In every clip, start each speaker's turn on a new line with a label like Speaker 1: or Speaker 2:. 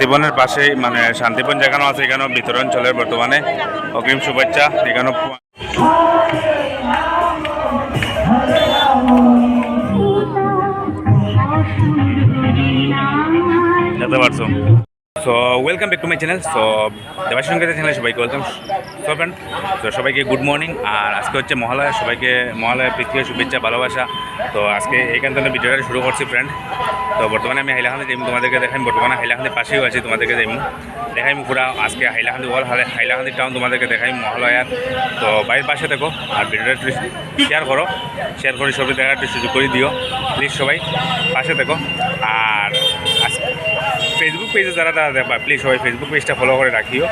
Speaker 1: শান্তিবনের পাশে মানে শান্তিবন যেখানে আছে এখানে বিতরণ চলে বর্তমানে। অগ্রিম শুভেচ্ছা এখানে যেতে পারছ? So welcome back to my channel so দেবাশন গেছে চ্যানেলে সবাইকে ওয়েলকাম সো ফ্রেন্ড তো সবাইকে গুড মর্নিং আর আজকে হচ্ছে মহালয়া, সবাইকে মহালয়া পৃথিবীর শুভেচ্ছা, ভালোবাসা। তো আজকে এইখান থেকে ভিডিওটা শুরু করছি ফ্রেন্ড তো বর্তমানে আমি হাইলাকান্দি যাইম, তোমাদেরকে দেখাই বর্তমানে হাইলাকান্দির পাশেও আছি, তোমাদেরকে যাইম দেখাইম পুরা আজকে হাইলাকান্দি ওয়াল হাইলাখান্দি টাউন তোমাদেরকে দেখাই মহালয়ার। তো বাড়ির পাশে দেখো, আর ভিডিওটা একটু শেয়ার করো। শেয়ার করে সবাই দেখার একটু সুযোগ করে দিও প্লিজ সবাই। পাশে দেখো। আর ফেসবুক পেজে যারা যারা দেখবা প্লিজ সবাই ফেসবুক পেজটা ফলো করে রাখিও।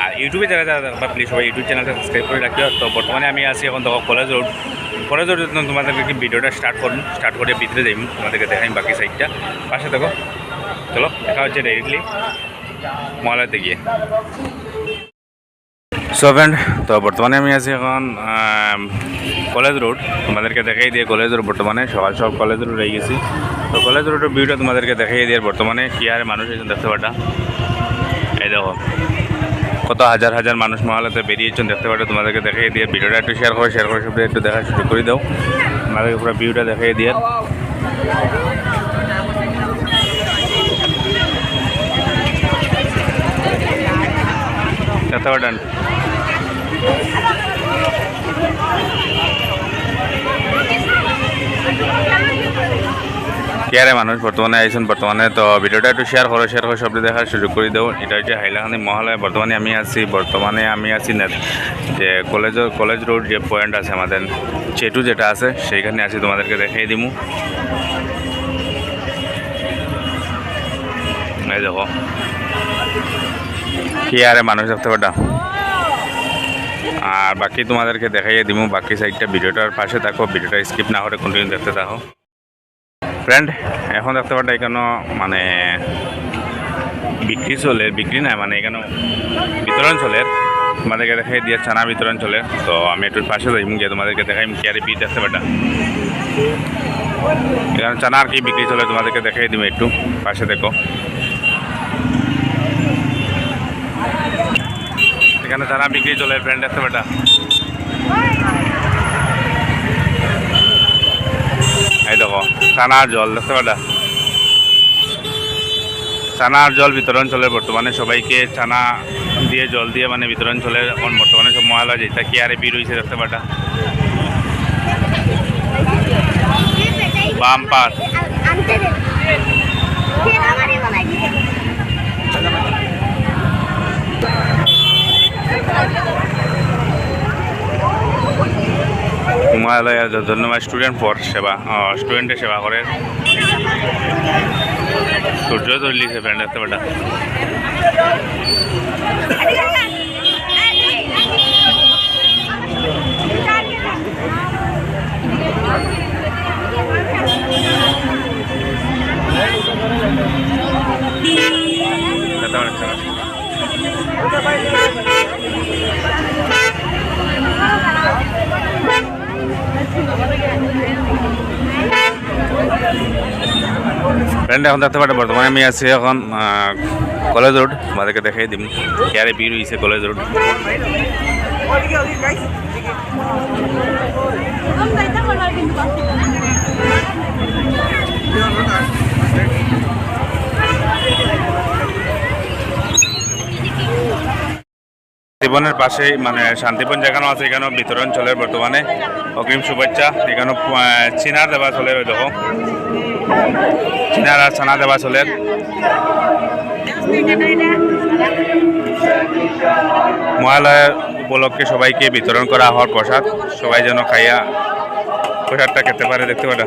Speaker 1: আর ইউটিউবে যারা যারা দেখবা প্লিজ সবাই ইউটিউব চ্যানেলটা সাবস্ক্রাইব করে রাখিও। তো বর্তমানে আমি আছি এখন দেখো কলেজ রোড কলেজ রোড তোমাদেরকে ভিডিওটা স্টার্ট করুন স্টার্ট করে ভিতরে যাই, তোমাদেরকে দেখাই বাকি সাইডটা পাশে দেখো, চলো, দেখা হচ্ছে ডাইরেক্টলি মহালয়াতে গিয়ে। সো ফ্রেন্ড তো বর্তমানে আমি আছি এখন কলেজ রোড, তোমাদেরকে দেখাই দিয়ে কলেজ রোড বর্তমানে, সকাল সব কলেজ রোড রয়ে গেছি। তো কলেজ রোডের ভিউটা তোমাদেরকে দেখাই দিয়ে বর্তমানে কি আর মানুষ এসে দেখতে পাটা এই দেখো, কত হাজার হাজার মানুষ মহালতে বেরিয়েছেন দেখতে পারো তোমাদেরকে দেখাই দিয়ে। ভিডিওটা একটু শেয়ার করে শেয়ার করে সব একটু দেখা শুরু করে দাও। আমাদেরকে পুরো ভিউটা দেখাই দিয়ে। দেখতে পারেন কেয়ারে মানুষ বর্তমানে আইসুন বর্তমানে তো ভিডিওটা একটু শেয়ার করো শেয়ার করে সবটি দেখার সুযোগ করে দেবো এটা হচ্ছে হাইলাকান্দি মহালয়, বর্তমানে আমি আছি, বর্তমানে আমি আছি যে কলেজের কলেজ রোড যে পয়েন্ট আছে আমাদের চেটু যেটা আছে, সেইখানে আছি, তোমাদেরকে দেখাই দিমু। এই দেখো। কি আরে মানুষ দেখতে পাটা আর বাকি তোমাদেরকে দেখাইয়ে দিমু, বাকি সাইডটা ভিডিওটার পাশে থাকো, ভিডিওটা স্কিপ না করে কন্টিনিউ দেখতে থাকো। ফ্রেন্ড এখন দেখতে পাটা এখানে মানে বিক্রি চলে, বিক্রি নাই মানে এখানে বিতরণ চলে। তোমাদেরকে দেখাই দিয়ে চানা বিতরণ চলে, তো আমি একটু পাশে যাইম, গিয়ে তোমাদেরকে দেখাইম কি আর বিট দেখতে পাটা এখানে চানা আর কি বিক্রি চলে, তোমাদেরকে দেখাই দিম একটু, পাশে দেখো। এখানে চানা বিক্রি চলে ফ্রেন্ড দেখতে পাটা এই দেখো, চানার জল দেখতে পাটা চানার জল বিতরণ চলে বর্তমানে, সবাইকে চানা দিয়ে, জল দিয়ে মানে বিতরণ চলে এখন বর্তমানে সব মহালয়া, যেটা কি আরে বির হয়েছে দেখতে পাটা বাম পাস হিমালয়া ধন্যবাদ স্টুডেন্ট ফর সেবা স্টুডেন্টের সেবা করে। সূর্য চল্লিশে ফ্রেন্ড দেখতে পাটা দেখতে পাচ্ছ ফ্রেন্ড এখন দেখতে পারে, বর্তমানে আমি আছি এখন কলেজ রোড আমাদেরকে দেখাই দিম কেয়ারে বির হয়েছে কলেজ রোড জীবনের পাশেই মানে শান্তিপন যেখানে আছে এখানেও বিতরণ চলে বর্তমানে। অগ্রিম শুভেচ্ছা এখানেও আহ, চিনার দেওয়া চলে ওই দেখো। চিনার আর ছানা দেওয়া চলে। মহালয়া উপলক্ষে সবাইকে বিতরণ করা হওয়ার প্রসাদ। সবাই যেন খাইয়া প্রসাদটা খেতে পারে দেখতে পারে।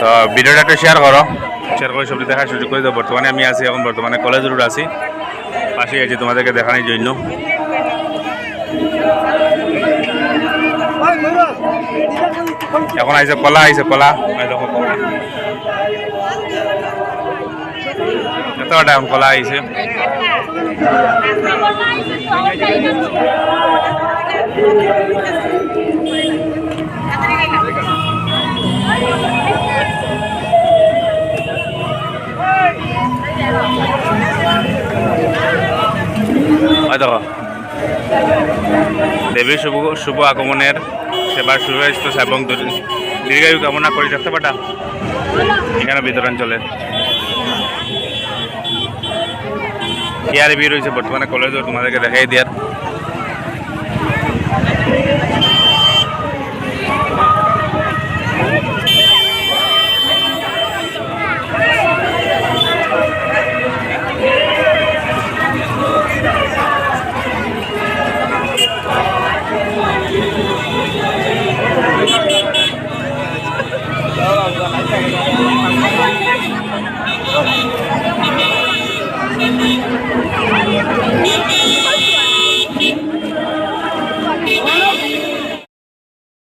Speaker 1: তো ভিডিওটা একটু শেয়ার করো। শেয়ার করে সবটি দেখার সুযোগ করে দাও। বর্তমানে আমি আছি এখন বর্তমানে কলেজ রোড আছি। পাশেই আছি তোমাদেরকে দেখানোর জন্য। এখন আইসে কলা আইছে কলা দেখো কলা এখন কলা আইছে দেবীর শুভ শুভ আগমনের সেবার সুব্যস্ত এবং দীর্ঘায়ু কামনা করি দেখতে পাটা এখানে বিতরণ চলে। বি রয়েছে, বর্তমানে কলেজও তোমাদেরকে দেখাই দেওয়ার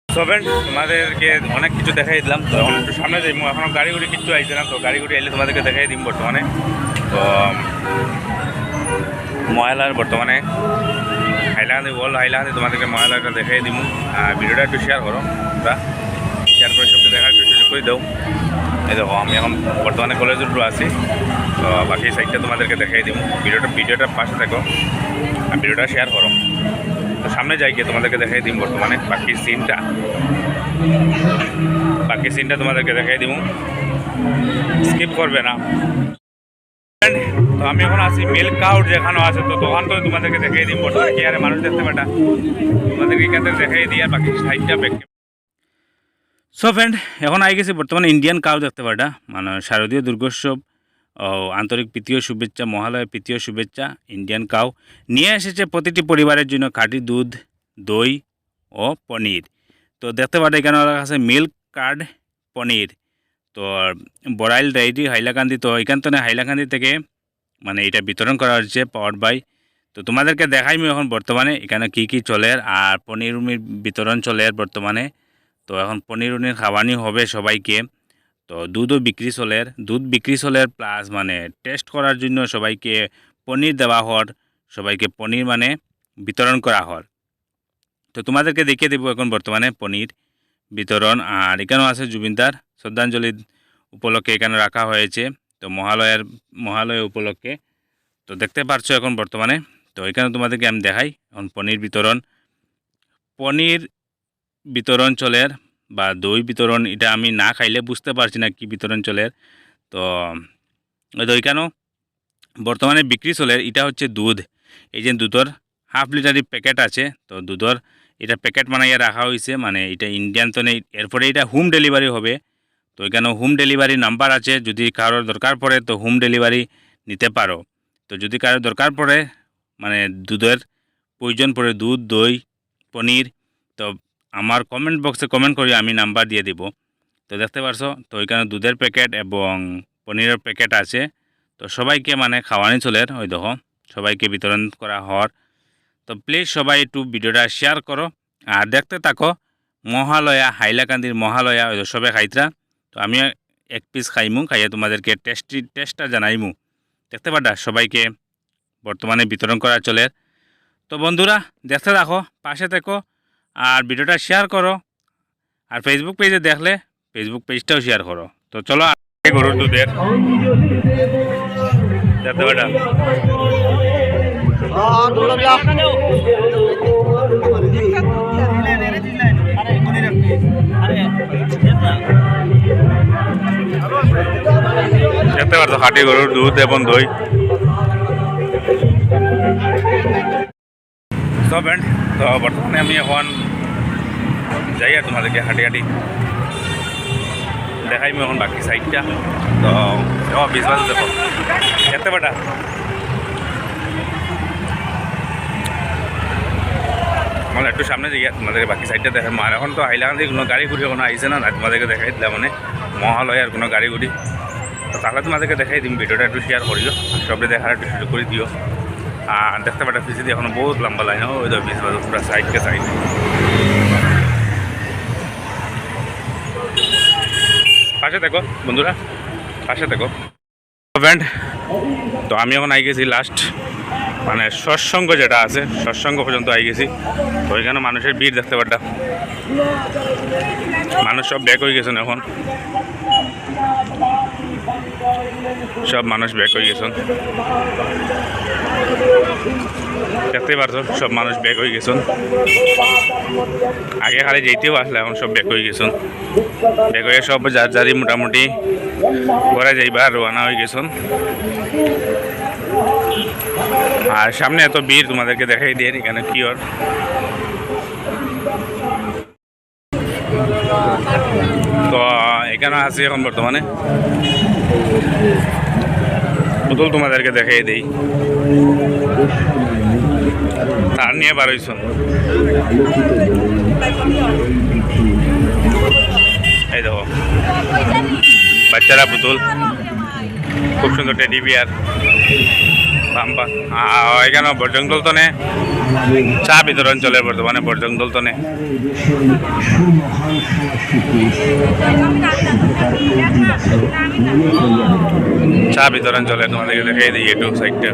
Speaker 1: সো তোমাদেরকে অনেক কিছু দেখাই দিলাম। তো এখন একটু সামনে যাই, এখনও গাড়ি গুড়ি কিছু আইছে না, তো গাড়ি গুড়ি আইলে তোমাদেরকে দেখাই দিম বর্তমানে। তো ময়লার বর্তমানে হাইলাকান্দি ওয়াল হাইলাকান্দি তোমাদেরকে ময়লাটা দেখাই আর ভিডিওটা একটু শেয়ার করো তোমরা। শেয়ার করে সবকে দেখার একটু সুযোগ করে দাও। এই দেখো, আমি এখন বর্তমানে কলেজের উপর আছি। তো, বাকি সাইডটা তোমাদেরকে দেখাই দিব ভিডিওটা ভিডিওটা পাশে থাকো। আর ভিডিওটা শেয়ার করো। তো সামনে যাই গিয়ে তোমাদেরকে দেখাই দিম বর্তমানে বাকি সিনটা বাকি সিনটা তোমাদেরকে দেখাই দিব। স্কিপ করবে না। তো আমি এখন আছি মিল্ক কাউট যেখানে আছে, তো দোকান তো তোমাদেরকে দেখাই দিম বর্তমানে কি মানুষ দেখতে পাটা তোমাদেরকে এখান থেকে দেখাই দিই, আর বাকি সাইডটা সো ফ্রেন্ড এখন আই গেছি বর্তমানে ইন্ডিয়ান কাউ দেখতে পাটা মানে শারদীয় দুর্গোৎসব, ও আন্তরিক প্রীতীয় শুভেচ্ছা, মহালয় প্রীতীয় শুভেচ্ছা ইন্ডিয়ান কাউ নিয়ে এসেছে প্রতিটি পরিবারের জন্য খাঁটি দুধ, দই ও পনির। তো দেখতে পাটা এখানে কাছে মিল্ক কার্ড পনির। তো, বড়াইল, ডায়েরি, হাইলাকান্দি, তো এখান থেকে হাইলাকান্দি থেকে মানে এটা বিতরণ করা হচ্ছে পাওয়ার বাই তো তোমাদেরকে দেখাইমি এখন বর্তমানে এখানে কি কি চলে আর পনির উমির বিতরণ চলে বর্তমানে। তো এখন পনির উনির খাওয়ানি হবে সবাইকে। তো দুধও বিক্রি চলের দুধ বিক্রি চলে প্লাস মানে টেস্ট করার জন্য সবাইকে পনির দেওয়া হর সবাইকে পনির মানে বিতরণ করা হর তো তোমাদেরকে দেখিয়ে দেবো এখন বর্তমানে পনির বিতরণ। আর এখানেও আছে জুবিনদার শ্রদ্ধাঞ্জলি উপলক্ষে এখানে রাখা হয়েছে। তো মহালয়ের, মহালয় উপলক্ষে। তো দেখতে পারছ এখন বর্তমানে। তো এখানে তোমাদেরকে আমি দেখাই এখন পনির বিতরণ। পনির বিতরণ চলের বা দই বিতরণ, এটা আমি না খাইলে বুঝতে পারছি না কি বিতরণ চলের তো কেন? বর্তমানে বিক্রি চলের এটা হচ্ছে দুধ। এই যে দুধর হাফ লিটারি প্যাকেট আছে, তো দুধের এটা প্যাকেট বানাইয়া রাখা হয়েছে মানে এটা ইন্ডিয়ান তো নেই, এরপরে এটা হোম ডেলিভারি হবে। তো এখানে হোম ডেলিভারি নাম্বার আছে, যদি কারোর দরকার পড়ে তো হোম ডেলিভারি নিতে পারো। তো যদি কারোর দরকার পড়ে মানে দুধের প্রয়োজন পড়ে, দুধ, দই, পনির, তো আমার কমেন্ট বক্সে কমেন্ট করি আমি নাম্বার দিয়ে দিব। তো দেখতে পারছ, তো ওইখানে দুধের প্যাকেট এবং পনিরের প্যাকেট আছে। তো সবাইকে মানে খাওয়ানি চলের, ওই দেখো, সবাইকে বিতরণ করা হওয়ার তো প্লিজ সবাই একটু ভিডিওটা শেয়ার করো। আর দেখতে থাকো, মহালয়া, হাইলাকান্দির মহালয়া, ওই সবে খাইতরা। তো আমি এক পিস খাইমু, খাইয়ে তোমাদেরকে টেস্টি টেস্টটা জানাইমু। দেখতে পাটা সবাইকে বর্তমানে বিতরণ করা চলে। তো বন্ধুরা, দেখতে থাকো, পাশে থেকো, আর ভিডিওটা শেয়ার করো। আর ফেসবুক পেজে দেখলে ফেসবুক পেজটাও শেয়ার করো। তো চলো গরুর দুধের দেখতে পাটা দেখতে পারছ, হাটি গরুর দুধ এবং দই। তো ফ্রেন্ড তো বর্তমানে আমি এখন যাই আর তোমাদেরকে হাঁটি হাঁটি। দেখাইমি এখন বাকি সাইডটা তো, ও বিশ বাজে দেখো। দেখতে পাটা মানে একটু সামনে যাই আর তোমাদেরকে বাকি সাইডটা দেখাই। আর এখন তো হাইলাকান্দি কোনো গাড়ি ঘুরি কোনো আইসে না তোমাদেরকে দেখাই দিলাম মানে। মহালয়ার কোনো গাড়ি ঘুরি। তো তাহলে তোমাদেরকে দেখাই দিম, ভিডিওটা একটু শেয়ার করিও সবটা দেখার একটু সুযোগ করে দিও। আর দেখতে পাটা পিছিয়ে দিয়ে এখনও বহুত লম্বা লাইন ওই তো বিশ বাজে পুরো সাইডকে সাইড পাশে দেখো বন্ধুরা, পাশে দেখো। ফ্রেন্ড তো আমি এখন আই গেছি লাস্ট মানে সৎসঙ্গ যেটা আছে, সৎসঙ্গ পর্যন্ত আই গেছি। তো ওইখানে মানুষের ভিড় দেখতে পাটা মানুষ সব ব্যাক হয়ে গেছেন এখন। সব মানুষ ব্যাক হয়ে গেছেন। দেখতে পারছ সব মানুষ ব্যাক হয়ে গেছেন। আগে খালি যেতেও আসলে, এখন সব ব্যাক হয়ে গেছেন। ব্যাক হয়ে সব যার যারই মোটামুটি ঘরে যাইবার রোয়ানা হয়ে গেছেন। আর সামনে এত ভিড়, তোমাদেরকে দেখাই দিয়ে এখানে কি ওর তো, এখানে আছি এখন বর্তমানে। পুতুল তোমাদেরকে দেখাই দিই। তার নিয়ে বার হইছ। এই দেখো, বাচ্চারা পুতুল। খুব সুন্দর টেডি বিয়ার বাম্পা এখানে বর্জং দলতনে, চা বিতরণ চলে বর্তমানে বর্জং দলতনে। চা বিতরণ চলে তোমাদেরকে দেখাই দিই একটু সাইডটা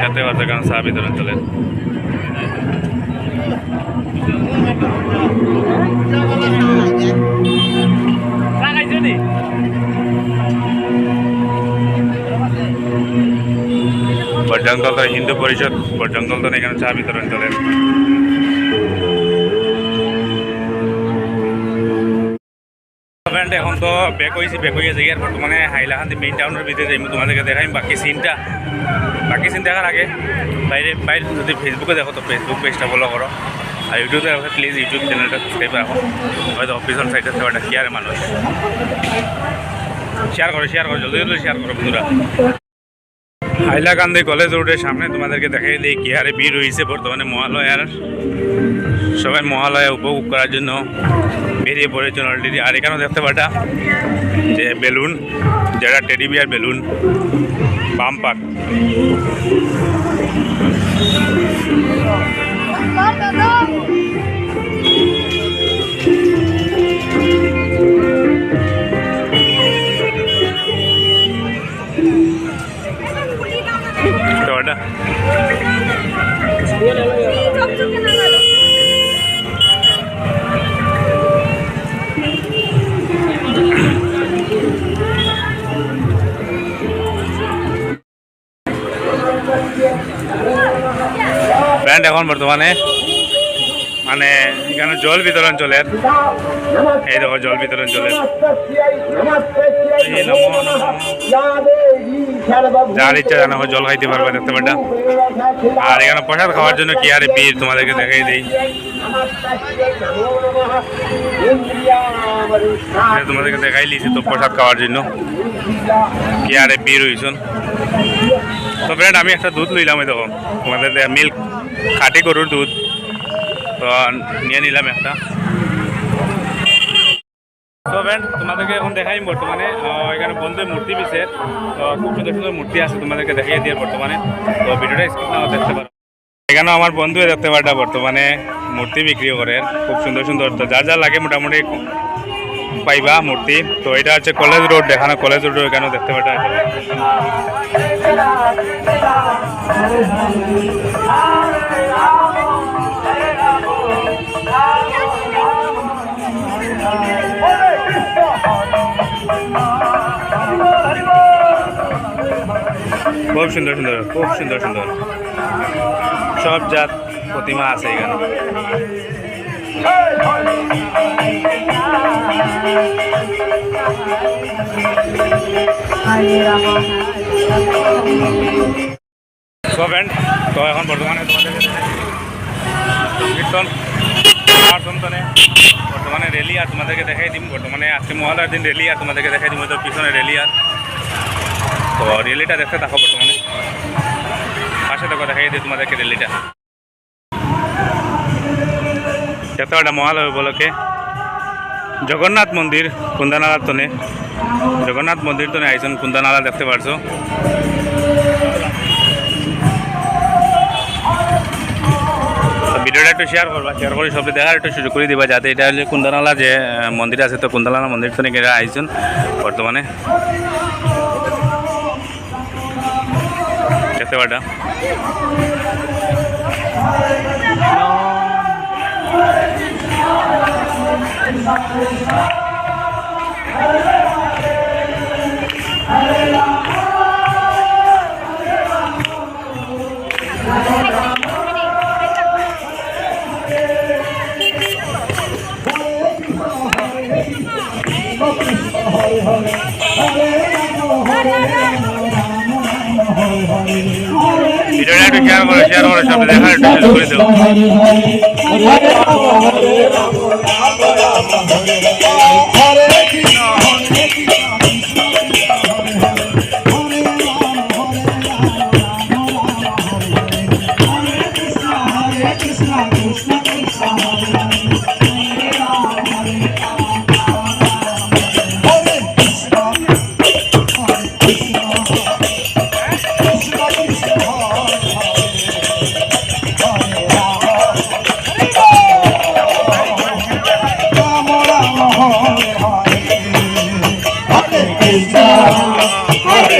Speaker 1: খেতে পারছে কারণ চা বিতরণ চলে। বর্জং হিন্দু পরিষদ তো এখানে চা বিতরণ চলে। ফ্রেন্ড এখন তো ব্যাক হয়েছি ব্যাক হয়ে যাই আর বর্তমানে হাইলাকান্দি মেইন টাউনের ভিতরে যাই তোমাদেরকে দেখাই, বাকি সিনটা বাকি সিন দেখার আগে, বাইরে বাইরে যদি ফেসবুকে দেখো, তো ফেসবুক পেজটা ফলো করো। আর ইউটিউবে দেখো প্লিজ ইউটিউব চ্যানেলটা সাবস্ক্রাইব রাখো। হয়তো অফিসিয়াল সাইটে সেবাটা শেয়ারে মানুষ। শেয়ার করো শেয়ার করো, জলদি জলদি শেয়ার করো বন্ধুরা। হাইলাকান্দি কলেজ রোডের সামনে তোমাদেরকে দেখাই দিই কি হারে ভিড় হয়েছে বর্তমানে মহালয়ার। সবাই মহালয়া উপভোগ করার জন্য বেরিয়ে পড়েছেন অলরেডি আর এখানেও দেখতে পাটা যে বেলুন যেটা টেডি বিয়ার বেলুন বাম্পার তো এখন বর্তমানে। মানে এখানে জল বিতরণ চলে। এই দেখো, জল বিতরণ চলে। যার ইচ্ছা জানা হয় জল খাইতে পারবে, দেখতে পাটা আর এখানে প্রসাদ খাওয়ার জন্য কি আরে বীর তোমাদেরকে দেখাই দিই। তোমাদেরকে দেখাই লিছি তো প্রসাদ খাওয়ার জন্য। কি আরে বীর হইছন? তো ফ্রেন্ড আমি একটা দুধ লইলাম, এই দেখো। তোমাদের মিল্ক খাঁটি গরুর দুধ। নিয়ে নিলাম একটা। তো ফ্রেন্ড তোমাদেরকে এখন দেখাই বর্তমানে। এখানে বন্ধুর মূর্তি তো, খুব সুন্দর সুন্দর মূর্তি আছে তোমাদেরকে দেখিয়ে দিয়ে বর্তমানে। তো, ভিডিওটা স্কিপ নাও দেখতে পারো এখানে আমার বন্ধু দেখতে পারটা বর্তমানে মূর্তি বিক্রি করে। খুব সুন্দর সুন্দর। তো, যা যা লাগে মোটামুটি পাইবা মূর্তি তো এটা হচ্ছে কলেজ রোড দেখানো কলেজ রোড এখানে দেখতে পাটা খুব সুন্দর সুন্দর খুব সুন্দর সুন্দর সব জাত প্রতিমা আছে এখানে সো ফ্রেন্ড তো এখন বর্তমানে তোমাদের কীর্তন কীর্তনে বর্তমানে রেলি আর তোমাদেরকে দেখাই দিম। বর্তমানে আজকে মহালয়ার দিন রেলি আর তোমাদেরকে দেখাই দিম। তো পিছনে রেলি আর। তো রেলিটা দেখতে থাকো বর্তমানে। পাশে দেখো, দেখাই দিই তোমাদেরকে রেলিটা পাটা মহালয় উপলক্ষে জগন্নাথ মন্দির কুন্দানালার তনে। জগন্নাথ মন্দির তনে আইসন কুন্দানালা দেখতে পারছ? ভিডিওটা একটু শেয়ার করবা শেয়ার করে সব দেখার একটু সুযোগ করে দিবা, যাতে এটা হলে কুন্দানালা যে মন্দির আছে, তো কুন্দানালা মন্দির তো নাকি আইসন বর্তমানে। দেখতে পাটা ভিডিওটা একটু শেয়ার করো শেয়ার করো সব দেখার একটু করে দেবো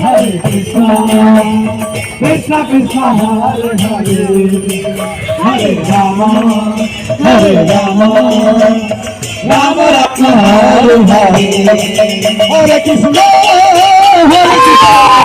Speaker 2: Hare Krishna, Krishna Krishna, Hare Hare, Hare Rama, Hare Rama. Ram रत्न हरे हरे हरे कृष्ण
Speaker 1: हरे कृष्ण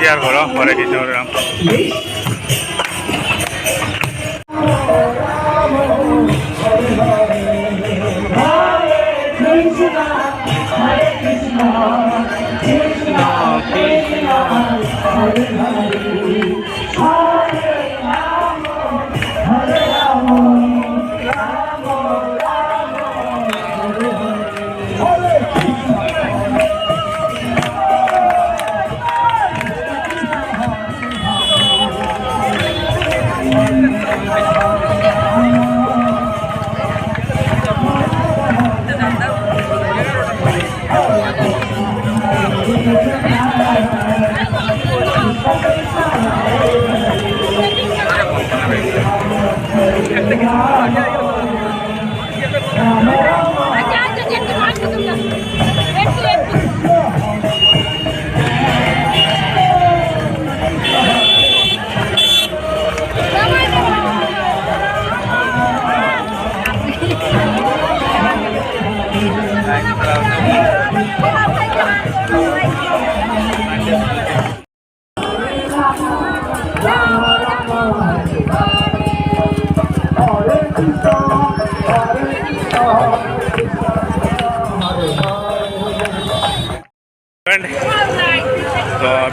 Speaker 1: শেয়ার করো হরে কৃষ্ণ রাম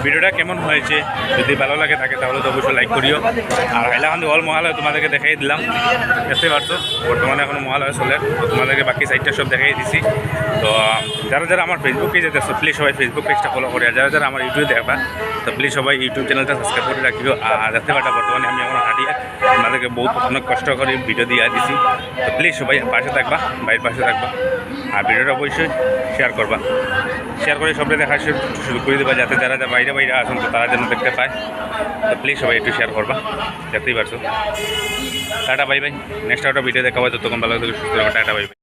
Speaker 1: ভিডিওটা কেমন হয়েছে? যদি ভালো লাগে থাকে তাহলে তো অবশ্যই লাইক করিও। আর হাইলাকান্দি হল মহালয় তোমাদেরকে দেখাই দিলাম। দেখতে পারছ? বর্তমানে এখন মহালয় চলে। তো তোমাদেরকে বাকি সাইডটা সব দেখাই দিছি। তো যারা যারা আমার ফেসবুক পেজে দেখছ প্লিজ সবাই ফেসবুক পেজটা ফলো করি আর যারা যারা আমার ইউটিউবে দেখবা, তো প্লিজ সবাই ইউটিউব চ্যানেলটা সাবস্ক্রাইব করে রাখিও। আর দেখতে পারটা বর্তমানে আমি এখন হাঁটিয়ে তোমাদেরকে বহুত অনেক কষ্ট করে ভিডিও দিয়ে দিছি। তো প্লিজ সবাই পাশে থাকবা বাইরের পাশে থাকবা। আর ভিডিওটা অবশ্যই শেয়ার করবা। শেয়ার করে সবাই দেখা শুরু করে দেবা যাতে যারা যা বাইরে বাইরে আসুন, তো তারা যেন দেখতে পায়। তো প্লিজ সবাই একটু শেয়ার করবা, দেখতেই পারছ। টাটা বাই বাই নেক্সট একটা ভিডিও দেখাবো যতক্ষণ ভালো থাকবে সুস্থ টাটা বাই বাই